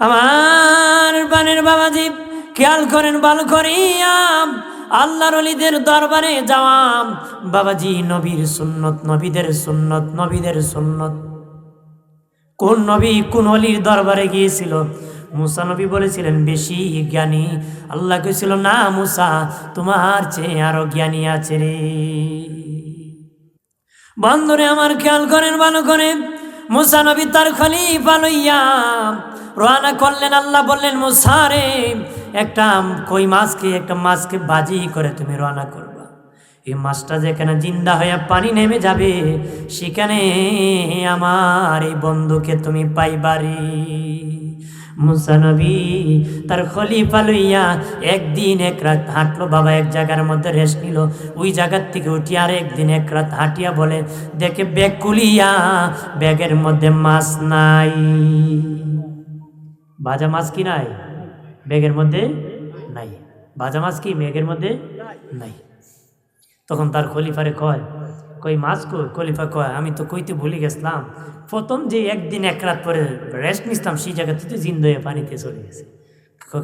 আমার বানের বাবাজি, খেয়াল করেন, ভালো করিয়াম। আল্লাহর অলিদের দরবারে যাওয়াম। বাবাজি, নবীর সুন্নত, নবীদের সুন্নত নবীদের সুন্নত। কোন নবী কোন অলির দরবারে গিয়েছিল? মুসা নবী বলেছিলেন, বেশি জ্ঞানী। আল্লাহ কেছিল না মুসা, তোমার চেয়ে আরও জ্ঞানী আছে রে। বন্ধুরে, আমার খেয়াল করেন, ভালো করে মুসা নবী তার খলিফা লইয়া রোয়ানা করলেন। আল্লাহ বললেন মুসারে একটা কই মাছকে, একটা মাছকে বাজি করে তুমি রওনা করবা। এই মাছটা যেখানে জিন্দা হয়ে পানি নেমে যাবে, সেখানে আমার এই বন্ধুকে তুমি পাইবারি মুসা নবী, তার খলিফা লইয়া একদিন এক রাত হাঁটলো, বাবা এক জায়গার মধ্যে রেস্ট নিল। ওই জায়গার থেকে উঠি আর একদিন এক রাত হাঁটিয়া বলে, দেখে ব্যাগ কুলিয়া ব্যাগের মধ্যে মাছ নাই। ভাজা মাছ কি নাই? ব্যাগের মধ্যে নাই। ভাজা মাছ কি? ব্যাগের মধ্যে নাই। তখন তার খলিফারে কয় কই মাছ কই, খলিফা কয়, আমি তো কইতে ভুলে গেছিলাম। প্রথম যে একদিন এক রাত পরে রেস্ট নিতাম সেই জায়গাতে থেকে জিন্দ হয়ে পানিতে চলে গেছে।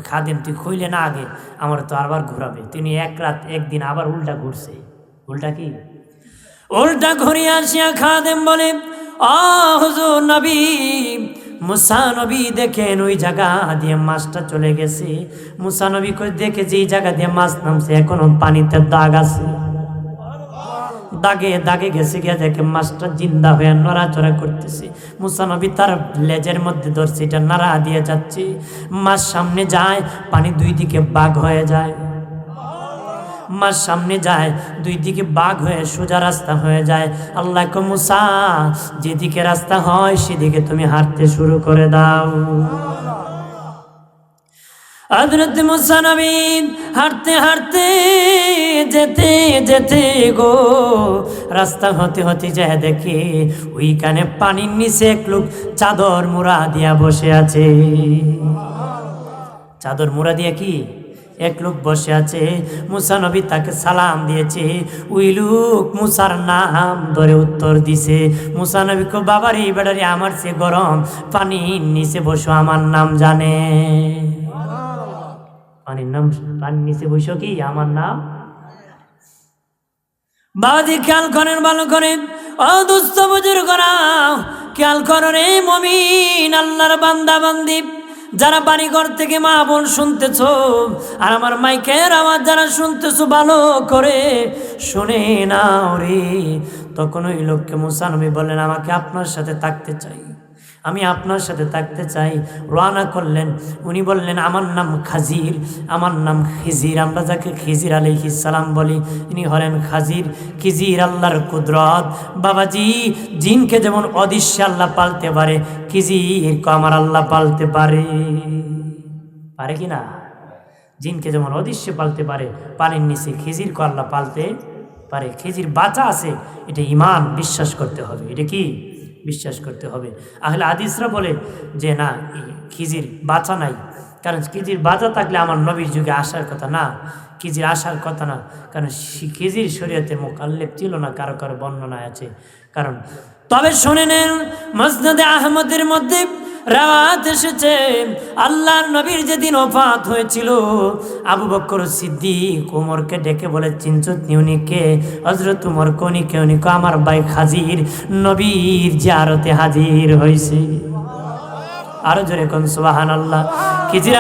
খাদেম, তুই কইলে না আগে, আমার তো আবার ঘোরাবে। তিনি এক রাত, একদিন আবার উল্টা ঘুরছে। উল্টা কি? উল্টা ঘুরিয়ে আসিয়া খাদেম বলে হুজুর নবী দেখেন ওই জায়গা দিয়ে মাছটা চলে গেছে। মুসা নবী কই, দেখে যে এই জায়গা দিয়ে মাছ নামছে, এখনও পানিতে দাগ আছে। দাগে দাগে গেছে গিয়া দেখে মাছটা জিন্দা হয়ে নড়াচড়া করতেছে। মুসানবী তার লেজের মধ্যে ধরছে এটা নাড়া দিয়ে যাচ্ছে। মাছ সামনে যায়, পানি দুই দিকে বাঘ হয়ে যায়। মাছ সামনে যায়, দুই দিকে বাঘ হয়ে সোজা রাস্তা হয়ে যায়। আল্লাহ মুসা, যেদিকে রাস্তা হয়, সেদিকে তুমি হাঁটতে শুরু করে দাও। হজরত মুসানবী হাঁটতে হাঁটতে, যেতে যেতে গো। রাস্তা হতে হতে যায় দেখে, ওইখানে পানির নিচে এক লোক চাদর মুড়া দিয়া বসে আছে। চাদর মুড়া দিয়া কি? এক লোক বসে আছে, মুসা নবী তাকে সালাম দিয়েছে। ওই লোক মুসার নাম ধরে উত্তর দিছে। মুসা নবী কো, বাবার, এই বেড়ারি আমার সে গরম, পানির নিচে বসো, আমার নাম জানে। পানির নাম পানির নিচে বসো কি? আমার নাম বাবাজি, খেয়াল করেন, ভালো করেন। ও বুজুর করা খেয়াল করো রে মমিন, আল্লাহর বান্দা বান্দি। যারা বাড়িঘর থেকে মা বোন শুনতেছ, আর আমার মাইকের আওয়াজ যারা শুনতেছ, ভালো করে শুনে নাও রে। তখন ওই লোককে মুসানবী বলেন আমাকে আপনার সাথে থাকতে চাই। আমি আপনার সাথে থাকতে চাই। রওনা করলেন। উনি বললেন, আমার নাম খাজির, আমার নাম খিজির। আমরা যাকে খিজির সালাম বলি ইনি হলেন খাজির। খিজির আল্লাহর কুদরত। বাবাজি, জিনকে যেমন অদৃশ্য আল্লাহ পালতে পারে খিজির আমার আল্লাহ পালতে পারে। পারে কি না? জিনকে যেমন অদৃশ্য পালতে পারে, পানির নিচে খিজির কো আল্লাহ পালতে পারে। খিজির বাঁচা আছে, এটা ইমান বিশ্বাস করতে হবে। এটা কি? বিশ্বাস করতে হবে। আহলে আদিসরা বলে যে, না খিজির বাঁচা নাই। কারণ খিজির বাঁচা থাকলে আমার নবীর যুগে আসার কথা না। খিজির আসার কথা না। কারণ খিজির শরীয়তে মোকাল্লেপ ছিল না, কারও কারও বর্ণনা আছে। কারণ, তবে শুনে নেন, মসনদে আহমদের মধ্যে রাওয়াত এসেছে। আল্লাহর নবীর যেদিন অফাত হয়েছিল, আবু বকর সিদ্দিক উমরকে ডেকে বলে চিনচুত নিউনিকে হজরত উমর কনিকে উনিকে আমার বাইক হাজির নবীর জিয়ারতে হাজির হয়েছে আরও জোরে কোন সুবাহান আল্লাহ খিজির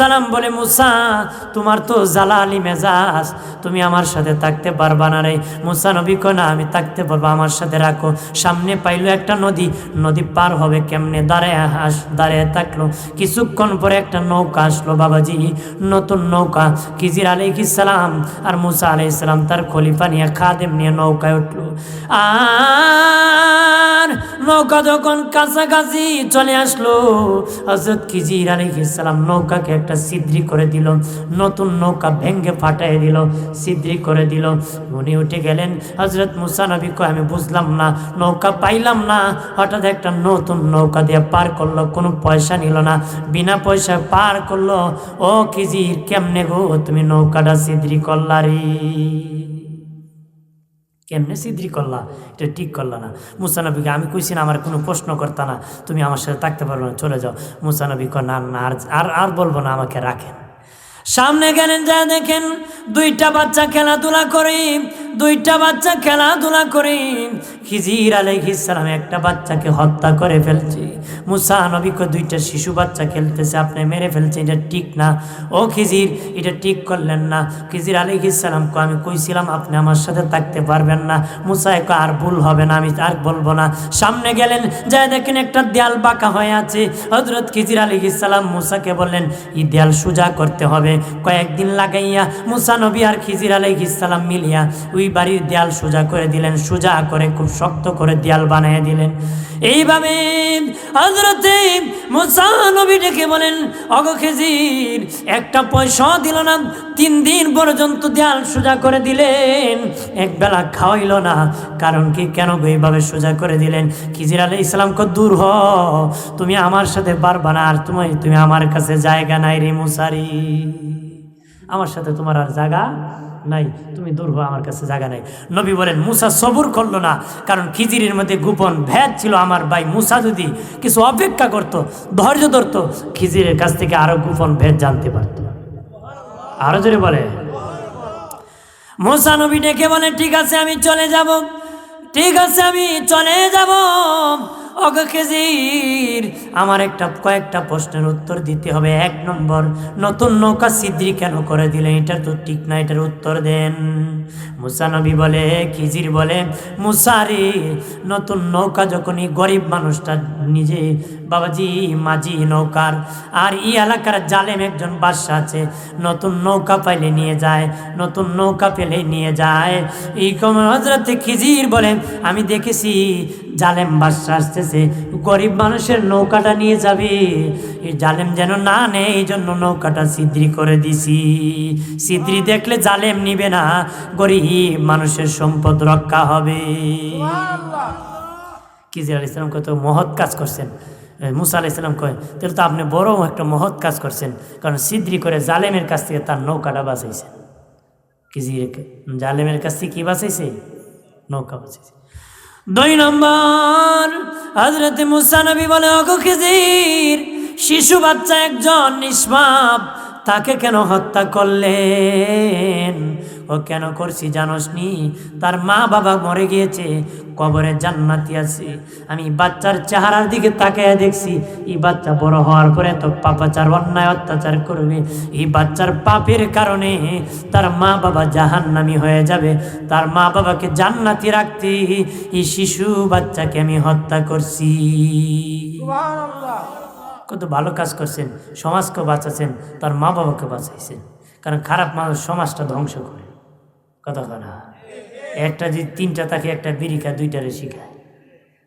সালাম বলে, মুসা, তোমার তো জালালি মেজাজ, তুমি আমার সাথে থাকতে পারবা না রে। মুসা নবী না, আমি থাকতে পারব, আমার সাথে রাখো। সামনে পাইলো একটা নদী নদী পার হবে কেমনে? দাঁড়ায় হাস, দাঁড়িয়ে থাকল। কিছুক্ষণ পরে একটা নৌকা আসলো, বাবাজি, নতুন নৌকা। খিজির সালাম আর মুসা আলাইহিস সালাম তার খলিফা নিয়ে, খাদেম নিয়ে নৌকায় উঠল। আর নৌকা যখন কাছাকাছি চলে আসলো হজরত খিজির আলাইহিস সালাম নৌকাকে একটা সিদ্রি করে দিল, নতুন নৌকা ভেঙ্গে ফাটাই দিল সিদ্রি করে দিল। উনি উঠে গেলেন হজরত মুসা নবী কয়, আমি বুঝলাম না, নৌকা পাইলাম না। হঠাৎ একটা নতুন নৌকা দিয়ে পার করল, কোনো পয়সা নিল না, বিনা পয়সায় পার করল। ও খিজির, কেমনে গো তুমি নৌকাটা সিদ্রি করলা রে? কেমনে সিদ্ধি করলা? এটা ঠিক করলা না। মুসানবীকে আমি কইছি না, আমার কোনো প্রশ্ন করতা না। তুমি আমার সাথে থাকতে পারবে না, চলে যাও। মুসানবী কর না আর আর বলব না, আমাকে রাখেন। সামনে গেলেন, যা দেখেন, দুইটা বাচ্চা খেলাধুলা করে দুইটা বাচ্চা খেলাধুলা করে খিজির আলাইহিসালাম একটা বাচ্চাকে হত্যা করে ফেলছে। মুসা নবীকে দুইটা শিশু বাচ্চা খেলতেছে, আপনি মেরে ফেলছে এটা ঠিক না। ও খিজির, এটা ঠিক করলেন না। খিজির আলাইহিসালামকে আমি কইছিলাম, আপনি আমার সাথে থাকতে পারবেন না। মুসা এক আর ভুল হবে না, আমি আর বলব না। সামনে গেলেন যা দেখেন একটা দেয়াল বাঁকা হয়ে আছে। হজরত খিজির আলাইহিসালাম মুসাকে বললেন, এই দেয়াল সোজা করতে হবে। কয়েকদিন লাগাইয়া মুসা নবী আর খিজির আলাইহিসালাম মিলিয়া ওই বাড়ির দেয়াল সোজা করে দিলেন। সোজা করে খুব শক্ত করে দেয়াল বানিয়ে দিলেন। এইভাবে হজরতে মুসা নবী ডেকে বলেন, অগ খিজির, একটা পয়সা দিল না, তিন দিন পর্যন্ত দেয়াল সোজা করে দিলেন। এক বেলা খাওয়াইল না, কারণ কি কেন এইভাবে সোজা করে দিলেন? খিজির আলাই ইসলামকে দূর হ, তুমি আমার সাথে পারবা না, আর তুমি তুমি আমার কাছে জায়গা নাই রে মুসারি। আমার সাথে তোমার আর জায়গা নাই, তুমি দূর হো আমার কাছে জায়গা নাই। নবী বলেন, মুসা সবুর করল না, কারণ খিজিরের মধ্যে গোপন ভেদ ছিল আমার ভাই মুসা যদি কিছু অপেক্ষা করত, ধৈর্য ধরতো খিজিরের কাছ থেকে আরও গোপন ভেদ জানতে পারতো। আরও জোরে বলে, মুসা নবী ডেকে বলে, ঠিক আছে, আমি চলে যাব, ঠিক আছে, আমি চলে যাব। অগ খেজির, আমার একটা কয়েকটা প্রশ্নের উত্তর দিতে হবে। এক নম্বর, নতুন নৌকা সিদ্রি কেন করে দিলেন? এটা তো ঠিক না, এটার উত্তর দেন। মুসানবী বলে, খিজির বলে মুসারি নতুন নৌকা যখনই গরিব মানুষটা নিজে বাবাজি মাঝি নৌকার। আর এই এলাকার জালেম একজন বাদশা আছে। নতুন নৌকা পাইলে নিয়ে যায় নতুন নৌকা পেলে নিয়ে যায়। এই কম হজরতে খিজির বলে আমি দেখেছি জালেম বাদশা আসতেছে। গরিব মানুষের নৌকাটা নিয়ে যাবে। এই জালেম যেন না নেয় এই জন্য নৌকাটা সিদ্রি করে দিছি। সিদ্রি দেখলে জালেম নিবে না গরিব মানুষের সম্পদ রক্ষা হবে। কিজির আলি ইসলাম কত মহৎ কাজ করছেন। মুসা আলি ইসলাম কয়, তাহলে তো আপনি বড় একটা মহৎ কাজ করছেন, কারণ সিদ্রি করে জালেমের কাছ থেকে তার নৌকাটা বাঁচাইছেন। কিজির জালেমের কাছ থেকে কি বাঁচাইছে? নৌকা বাঁচাইছে। দুই নম্বর হজরত মুসা নবী বলে অগো খিজির, শিশু বাচ্চা একজন নিষ্পাপ, তাকে কেন হত্যা করলেন? ও কেন করছি জানোসনি তার মা বাবা মরে গিয়েছে কবরে জান্নাতি আছে। আমি বাচ্চার চেহারার দিকে তাকিয়ে দেখছি এই বাচ্চা বড় হওয়ার পরে তো পাপাচার অন্যায় অত্যাচার করবে। এই বাচ্চার পাপের কারণে তার মা বাবা জাহান্নামি হয়ে যাবে। তার মা বাবাকে জান্নাতি রাখতে এই শিশু বাচ্চাকে আমি হত্যা করছি। কত ভালো কাজ করছেন সমাজকে বাঁচাচ্ছেন তার মা বাবাকে বাঁচাইছেন। কারণ খারাপ মানুষ সমাজটা ধ্বংস করে। কথা একটা যদি তিনটা, তাকে একটা বিড়িকা দুইটারে শিখায়।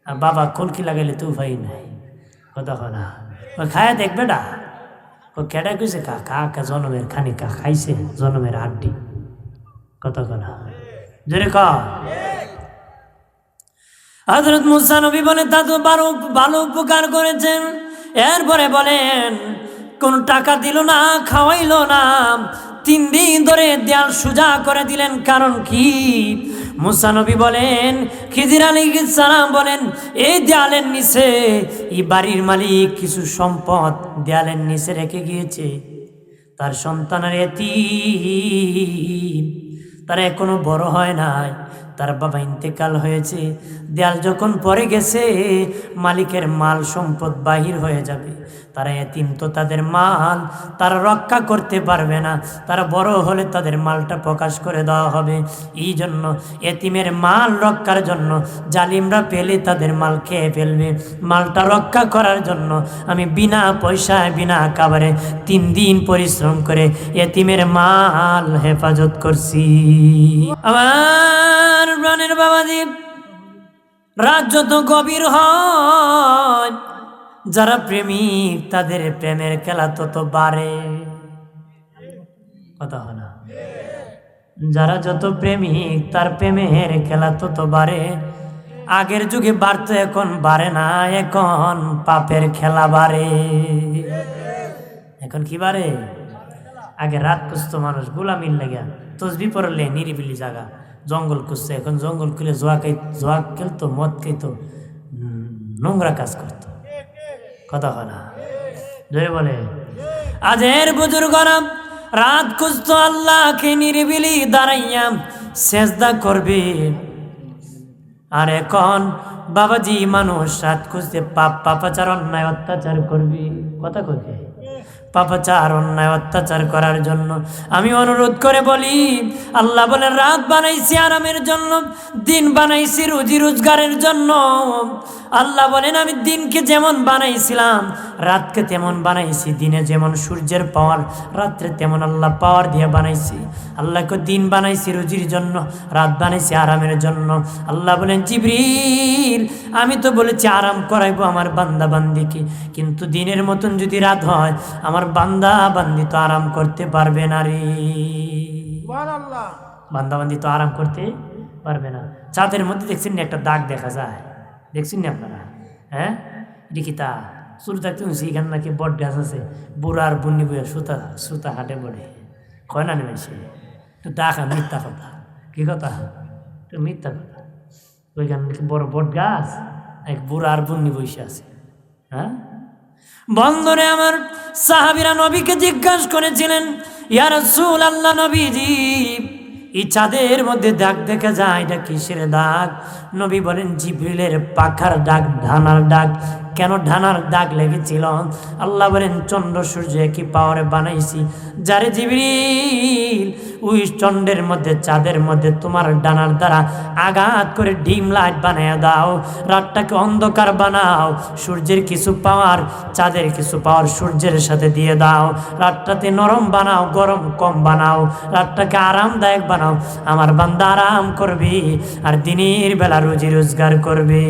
আর বাবা কলকি লাগাইলে তো উপায় নাই। কথা ও খায় দেখবে না ও কেডা কইছে, কা কা কা, জনমের খানি কা, খাইছে জনমের হাড্ডি কথা না জোরে ক। হজরত মুসা নবী বলে তো ভালো ভালো উপকার করেছেন। এরপরে বলেন, কোন টাকা দিল না, খাওয়াইলো না। তিন দিন ধরে দেয়াল সোজা করে দিলেন, কারণ কি? মুসানবী বলেন খিজির আলী সালাম বলেন, এই দেয়ালের নিচে এই বাড়ির মালিক কিছু সম্পদ দেয়ালের নিচে রেখে গিয়েছে। তার সন্তানের এতি তারা এখনও বড় হয় নাই। তার বাবা ইন্তেকাল হয়েছে। দেয়াল যখন পরে গেছে, মালিকের মাল সম্পদ বাহির হয়ে যাবে। তারা এতিম, তো তাদের মাল তারা রক্ষা করতে পারবে না। তারা বড় হলে তাদের মালটা প্রকাশ করে দেওয়া হবে। এই জন্য এতিমের মাল রক্ষার জন্য জালিমরা পেলে তাদের মাল খেয়ে ফেলবে। মালটা রক্ষা করার জন্য আমি বিনা পয়সায়, বিনা কাবারে তিন দিন পরিশ্রম করে এতিমের মাল হেফাজত করছি। আমার প্রাণের বাবাজি রাত যত গভীর হয়। যারা প্রেমিক তাদের প্রেমের খেলা তত বাড়ে। কথা হয় না। যারা যত প্রেমিক তার প্রেমের খেলা তত বাড়ে। আগের যুগে বাড়তো, এখন বাড়ে না। এখন পাপের খেলা বাড়ে। এখন কি বাড়ে? আগে রাত কুস্ত মানুষ, গোলামির লেগে তসবি পড়লে নিরিবিলি জায়গা জঙ্গল খুঁজছে এখন জঙ্গল খুলে জোয়া খাই জোয়া খেলতো, মদ খাইতো নোংরা কাজ করতো। কথা হয় জয় বলে আজের বুজুর্গরা রাত খুঁজতো আল্লাহকে নিরিবিলি দাঁড়াইয়াম সেজদা করবে আর এখন বাবাজি মানুষ রাত খুঁজতে পাপ পাপাচার অন্যায়, অত্যাচার করবি। কথা কইবে পাপাচার, অন্যায়, অত্যাচার করার জন্য। আমি অনুরোধ করে বলি, আল্লাহ বলেন রাত বানাইছি আরামের জন্য, দিন বানাইছি রুজি রোজগারের জন্য। আল্লাহ বলেন, আমি দিনকে যেমন বানাইছিলাম, রাতকে তেমন বানাইছি। দিনে যেমন সূর্যের পাওয়ার, রাত্রে তেমন আল্লাহ পাওয়ার দিয়ে বানাইছি। আল্লাহকে দিন বানাইছি রুজির জন্য, রাত বানাইছি আরামের জন্য। আল্লাহ বলেন, জিবরিল, আমি তো বলেছি আরাম করাইবো আমার বান্দা বান্দিকে কিন্তু দিনের মতন যদি রাত হয়, আমার বান্দা বান্দি তো আরাম করতে পারবে না রে। বান্দা বান্দি তো আরাম করতে পারবে না। চাঁদের মধ্যে দেখছেন না একটা দাগ দেখা যায়? দেখছেন না আপনারা? হ্যাঁ? এটি কি তা? শুরু থাকতে শুনছি এখানে নাকি বট গাছ আছে। বুড়ার বুন্নি বইয়া সুতা সুতা হাটে পড়ে কয় না নেবে সে তো দেখা মিথ্যা কথা। কি কথা? তো মিথ্যা কথা। ওইখানে নাকি বড় বট গাছ এক বুড়ার বুন্নি বসে আছে। হ্যাঁ? বন্ধরে আমার সাহাবিরা নবীকে জিজ্ঞাসা করেছিলেন ইয়ার সুল আল্লাহ নবীজি, এই চাঁদের মধ্যে দাগ দেখা যায় এটা কিসের দাগ? নবী বলেন, জিবরিলের পাখার ডাক ধানার ডাক কেন ঢানার দাগ লেগেছিল? আল্লাহ বলেন, চন্দ্র সূর্য একই পাওয়ারে বানাইছি? যারে জিবরিল ওই চন্দ্রের মধ্যে, চাঁদের মধ্যে তোমার ডানার দ্বারা আঘাত করে ডিম লাইট বানিয়ে দাও, রাতটাকে অন্ধকার বানাও, সূর্যের কিছু পাওয়ার, চাঁদের কিছু পাওয়ার সূর্যের সাথে দিয়ে দাও, রাতটাতে নরম বানাও, গরম কম বানাও, রাতটাকে আরামদায়ক বানাও, আমার বান্দা আরাম করবি, আর দিনের বেলা রুজি রোজগার করবে।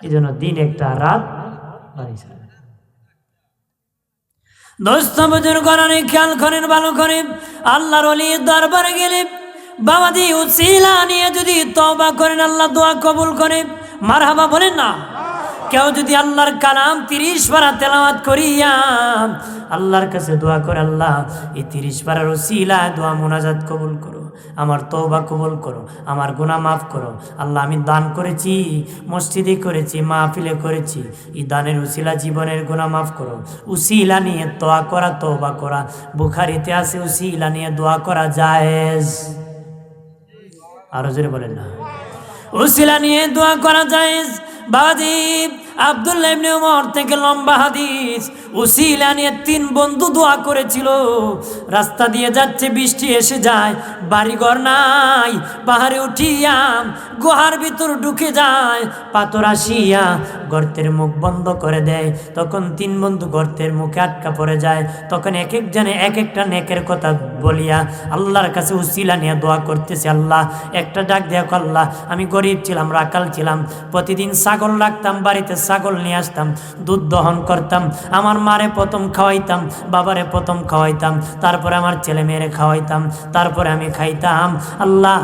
এই জন্য দিন একটা, রাত খেয়াল করেন, ভালো আল্লাহর দরবারে গেলে বাবাদি উসিলা নিয়ে যদি তবা করেন, আল্লাহ দোয়া কবুল করে। মারহাবা বলেন না? কেউ যদি আল্লাহর কালাম তিরিশ পারা তেলাওয়াত করিয়া আল্লাহর কাছে দোয়া করে, আল্লাহ এই তিরিশ পারার ওসিলা দোয়া মোনাজাত কবুল করো আমার তৌবা কবুল করো, আমার গুনাহ মাফ করো। আল্লাহ, আমি দান করেছি, মসজিদে করেছি, মাহফিলে করেছি। এই দানের উসিলা জীবনের গুনাহ মাফ করো। উসিলা নিয়ে তোয়া করা তৌবা করা। বুখারিতে আছে, উসিলা নিয়ে দোয়া করা জায়েজ। আরও জোরে বলেন না। উসিলা নিয়ে দোয়া করা জায়েজ। বাজিব আব্দুল্লাহ ইবনে ওমর থেকে লম্বা হাদিস। উসিলা নিয়ে তিন বন্ধু দোয়া করেছিল। রাস্তা দিয়ে যাচ্ছে, বৃষ্টি এসে যায়, বাড়িঘর নাই, পাহাড়ে উঠিয়া গুহার ভিতর ঢুকে যায়, পাথর আসিয়া গর্তের মুখ বন্ধ করে দেয়। তখন তিন বন্ধু গর্তের মুখে আটকা পড়ে যায়। তখন এক একজনে এক একটা নেকের কথা বলিয়া আল্লাহর কাছে উসিলা নিয়ে দোয়া করতেছে, আল্লাহ, একটা ডাক দেখো আল্লাহ, আমি গরিব ছিলাম, রাকাল ছিলাম, প্রতিদিন ছাগল রাখতাম, বাড়িতে ছাগল নিয়ে আসতাম, দুধ দহন করতাম, আমার মারে প্রথম খাওয়াইতাম, বাবারে প্রথম খাওয়াইতাম, তারপরে আমার ছেলে মেয়েরে খাওয়াইতাম, তারপরে আমি খাইতাম। আল্লাহ,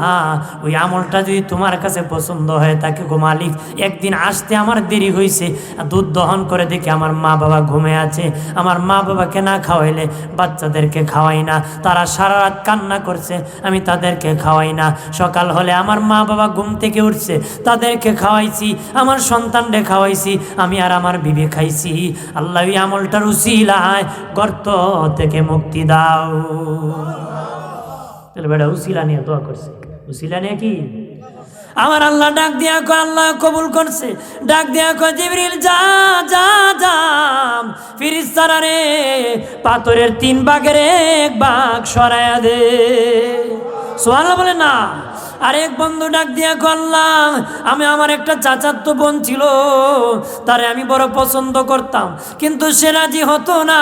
ওই আমলটা যদি তোমার কাছে পছন্দ হয়, তাকে গো মালিক, একদিন আসতে আমার দেরি হয়েছে দুধ দহন করে দেখে আমার মা বাবা ঘুমে আছে। আমার মা বাবাকে না খাওয়াইলে বাচ্চাদেরকে খাওয়াই না, তারা সারা রাত কান্না করছে, আমি তাদেরকে খাওয়াই না। সকাল হলে আমার মা বাবা ঘুম থেকে উঠছে, তাদেরকে খাওয়াইছি, আমার সন্তানরে খাওয়াইছি আমি আর আমার বিবে খাইছি। আল্লাহ আমলটার উসিলায় গর্ত থেকে মুক্তি দাও। তাহলে বেটা উসিলা নিয়ে দোয়া করছে। উসিলা নিয়ে কি? আমার আল্লাহ ডাক দিয়া কো আল্লাহ কবুল করছে। ডাক দিয়া কো জিবরিল, যা যা যা। ফিরিস্তারা রে, পাথরের তিন ভাগের এক বাঘ সরায়া দে। সোয়াল্লাহ বলে না আরেক বন্ধু ডাক দিয়া করলাম আমি আমার একটা চাচাতো বোন ছিল, তারে আমি বড় পছন্দ করতাম। কিন্তু সে রাজি হতো না।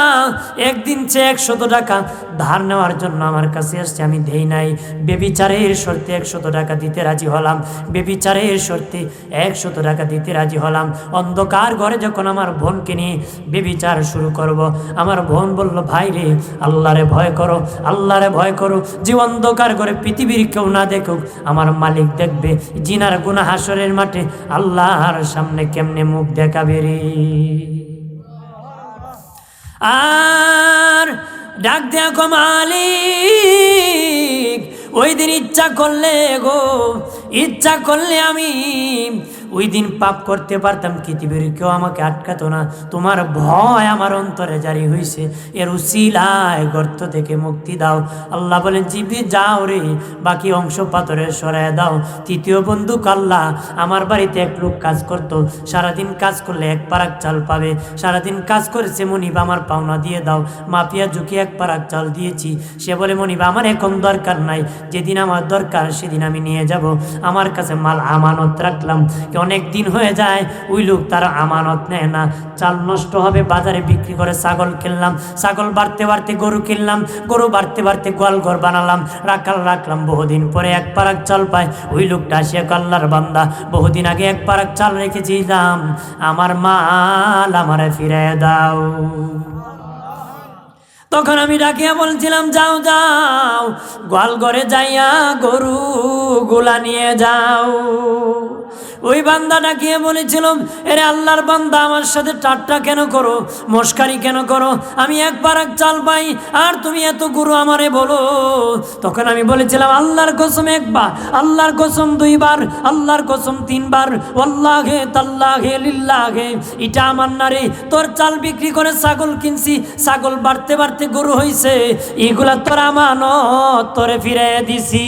একদিন সে একশত টাকা ধার নেওয়ার জন্য আমার কাছে আসছে। আমি দেই নাই। বেবিচারের শর্তে একশত টাকা দিতে রাজি হলাম। বেবিচারের শর্তে একশত টাকা দিতে রাজি হলাম। অন্ধকার ঘরে যখন আমার বোনকে নিয়ে বেবিচার শুরু করব, আমার বোন বলল, ভাই রে, আল্লাহরে ভয় করো, আল্লাহরে ভয় করো। যে অন্ধকার ঘরে পৃথিবীর কেউ না দেখুক আমার মালিক দেখবে জিনার গুনা হাসরের মাঠে আল্লাহর সামনে কেমনে মুখ দেখাবে রে। আর ডাক দেখো মালিক, ওই দিন ইচ্ছা করলে গো, ইচ্ছা করলে আমি ওই দিন পাপ করতে পারতাম পৃথিবীর কেউ আমাকে আটকাতো না। তোমার ভয় আমার অন্তরে জারি হয়েছে এর উসিলায় গর্ত থেকে মুক্তি দাও। আল্লাহ বলেন জিবি যাও রে। বাকি অংশ পাথরে সরায় দাও। তৃতীয় বন্ধু কাল্লা আমার বাড়িতে এক লোক কাজ করতো। সারাদিন কাজ করলে এক পারাক চাল পাবে। সারাদিন কাজ করেছে মনিবা, আমার পাওনা দিয়ে দাও। মাপিয়া ঝুঁকি এক পারাক চাল দিয়েছি। সে বলে, মনিবা, আমার এখন দরকার নাই। যেদিন আমার দরকার, সেদিন আমি নিয়ে যাব। আমার কাছে মাল আমানত রাখলাম। কি অনেক দিন হয়ে যায়, ওই লোক তার আমানত নেয় না। চাল নষ্ট হবে, বাজারে বিক্রি করে ছাগল কিনলাম, ছাগল বাড়তে বাড়তে গরু কিনলাম, গরু বাড়তে বাড়তে গোয়াল ঘর বানালাম, রাখাল রাখলাম, বহুদিন পরে এক পারাক চাল পায়, ওই লোকটা আসিয়া কাল্লার বান্দা। বহুদিন আগে এক পারাক চাল রেখেছিলাম, আমার মাল আমারে ফিরে দাও। তখন আমি ডাকিয়া বলছিলাম, যাও যাও, গোয়াল ঘরে যাইয়া গরু গোলা নিয়ে যাও। ওই বান্দা ডাকিয়ে বলেছিলাম এরে আল্লাহর বান্দা, আমার সাথে টাট্টা কেন করো? মস্কারি কেন করো? আমি এক চাল পাই, আর তুমি এত গুরু আমারে বলো। তখন আমি বলেছিলাম, আল্লাহর কসম একবার, আল্লাহর কসম দুইবার, আল্লাহর কসম তিনবার ওল্লাহে তাল্লাহে লিল্লাহে এটা আমার না রে, তোর চাল বিক্রি করে ছাগল কিনছি, ছাগল বাড়তে বাড়তে গরু হইছে, এগুলা তোর আমানত, তোরে ফিরে দিছি।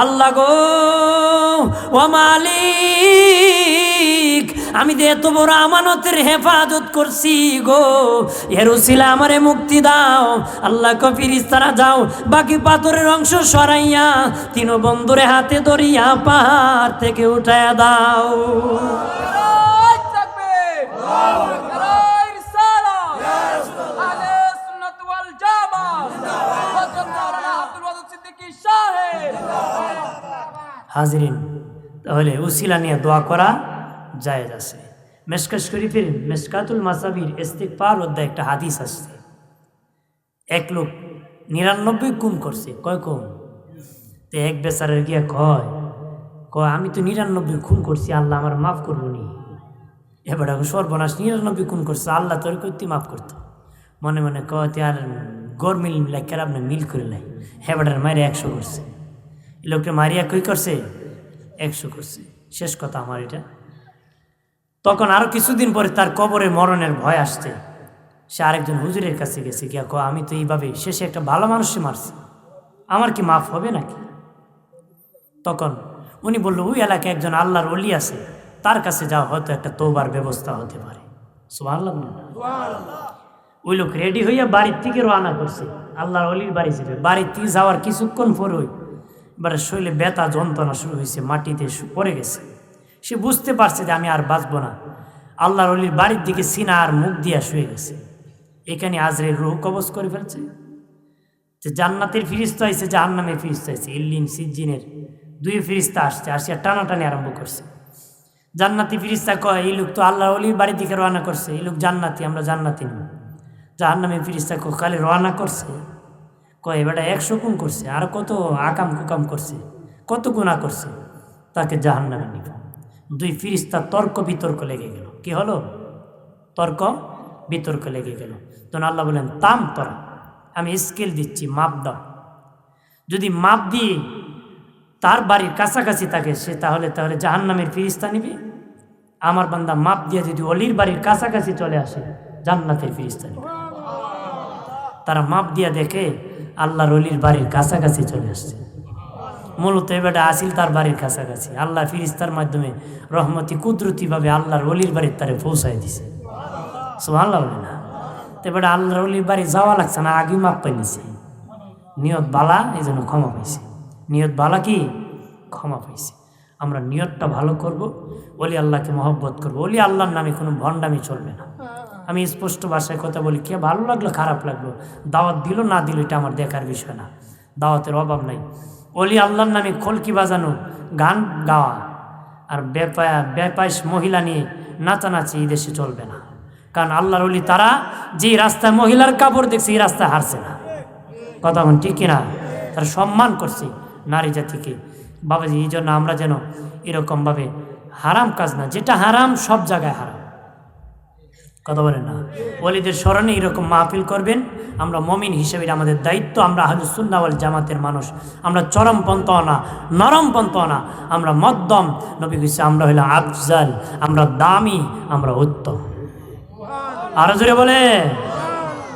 আল্লাহ গো, ও মালিক, আমি তো এত বড় আমানতের হেফাজত করছি গো এরুসিলা আমারে মুক্তি দাও। আল্লাহ কফিরিস তারা যাও, বাকি পাথরের অংশ সরাইয়া, তিন বন্ধুরে হাতে ধরিয়া পাহাড় থেকে উঠায়া দাও। হাজরিন, তাহলে উসিলা নিয়ে দোয়া করা জায়েজ আছে। মেসকা শরীফের মেসকাতুল মাসাবির ইস্তিকফার অধ্যায় একটা হাদিস আসছে। এক লোক নিরানব্বই গুণ করছে। কয় কোন তো এক বেচারের গিয়া কয় কয়, আমি তো নিরানব্বই খুন করছি, আল্লাহ আমার মাফ করব নি। এবার সর্বনাশ, নিরানব্বই খুন করছে, আল্লাহ তোর করতে মাফ করতো। মনে মনে কয় আর গড় মিল লেখার আপনি মিল করে লাই হেবাটার মারে একশো করছে। লোকটা মারিয়া কই করছে? একশো করছে। শেষ কথা আমার এটা। তখন আরও কিছুদিন পরে তার কবরে মরণের ভয় আসছে। সে আরেকজন হুজুরের কাছে গেছে গিয়া কো আমি তো এইভাবে শেষে একটা ভালো মানুষে মারছি। আমার কি মাফ হবে নাকি? তখন উনি বলল ওই এলাকায় একজন আল্লাহর অলি আছে। তার কাছে যাওয়া হয়তো একটা তৌবার ব্যবস্থা হতে পারে। সুবহানাল্লাহ ওই লোক রেডি হইয়া বাড়ির থেকে রওনা করছে। আল্লাহর অলির বাড়ি যাবে। বাড়ির থেকে যাওয়ার কিছুক্ষণ পর পরে এবারে শরীরে ব্যথা যন্ত্রণা শুরু হয়েছে, মাটিতে পড়ে গেছে। সে বুঝতে পারছে যে আমি আর বাঁচবো না। আল্লাহর অলির বাড়ির দিকে সিনা আর মুখ দিয়া শুয়ে গেছে। এখানে আজরের রুহ কবজ করে ফেলছে। যে জান্নাতের ফিরিস্তা হয়েছে, জাহান্নামের ফিরিস্তা হয়েছে। ইল্লিন, সিজ্জিনের দুই ফিরিস্তা আসছে, আসিয়া টানাটানি আরম্ভ করছে। জান্নাতি ফিরিস্তা কয়, এই লোক তো আল্লাহ অলির বাড়ির দিকে রওনা করছে। এই লোক জান্নাতি, আমরা জান্নাতি নেব জাহান্নামে ফিরিস্তা কয় খালি রওনা করছে। কয় এবারটা একশো গুণ করছে, আর কত আকাম কুকাম করছে, কত গুণা করছে? তাকে জাহান্নামে নিব। দুই ফিরিস্তা তর্ক বিতর্ক লেগে গেল। কি হলো? তর্ক বিতর্ক লেগে গেল। তখন আল্লাহ বলেন তাম তোরা, আমি স্কেল দিচ্ছি, মাপ দাও। যদি মাপ দিয়ে তার বাড়ির কাছাকাছি থাকে সে, তাহলে তাহলে জাহান্নামের ফিরিস্তা নিবে। আমার বান্দা মাপ দিয়ে যদি অলির বাড়ির কাছাকাছি চলে আসে, জান্নাতের ফিরিস্তা নিবে। তারা মাপ দিয়া দেখে আল্লাহর অলির বাড়ির কাছাকাছি চলে আসছে। মূলত এবারে আসিল তার বাড়ির কাছাকাছি। আল্লাহ ফিরিস্তার মাধ্যমে রহমতি, কুদরতিভাবে আল্লাহর অলির বাড়ির তারে পৌঁছায় দিছে। সুবহানাল্লাহ বলে না। তো এবারে আল্লাহর অলির বাড়ি যাওয়া লাগছে না, আগেই মাপ পাই নিছে। নিয়ত বালা এই জন্য ক্ষমা পাইছে। নিয়ত বালা কি? ক্ষমা পাইছে। আমরা নিয়তটা ভালো করব, ওলি আল্লাহকে মহব্বত করব। ওলি আল্লাহর নামে কোনো ভণ্ডামি চলবে না। আমি স্পষ্ট ভাষায় কথা বলি, কে ভালো লাগল, খারাপ লাগল? দাওয়াত দিল, না দিল, এটা আমার দেখার বিষয় না। দাওয়াতের অভাব নাই। অলি আল্লাহর নামে খলকি বাজানো, গান গাওয়া, আর বেপায়া বেপাইশ মহিলা নিয়ে নাচানাচি এই দেশে চলবে না। কারণ আল্লাহর অলি তারা যে রাস্তায় মহিলার কাপড় দেখছে, এই রাস্তায় হারছে না। কথা বল ঠিক কিনা? তারা সম্মান করছে নারী জাতিকে। বাবাজি, এই জন্য আমরা যেন এরকমভাবে হারাম কাজ না, যেটা হারাম সব জায়গায় হারাম। কথা বলেন না। ওলিদের স্মরণে এরকম মাহফিল করবেন। আমরা মমিন হিসেবে আমাদের দায়িত্ব, আমরা হাজুসুল্লাওয়াল জামাতের মানুষ। আমরা চরম না, নরম না। আমরা মধ্যম। নবী হিসেবে আমরা হইলাম আফজাল। আমরা দামি, আমরা উত্তম। আরও জোরে বলে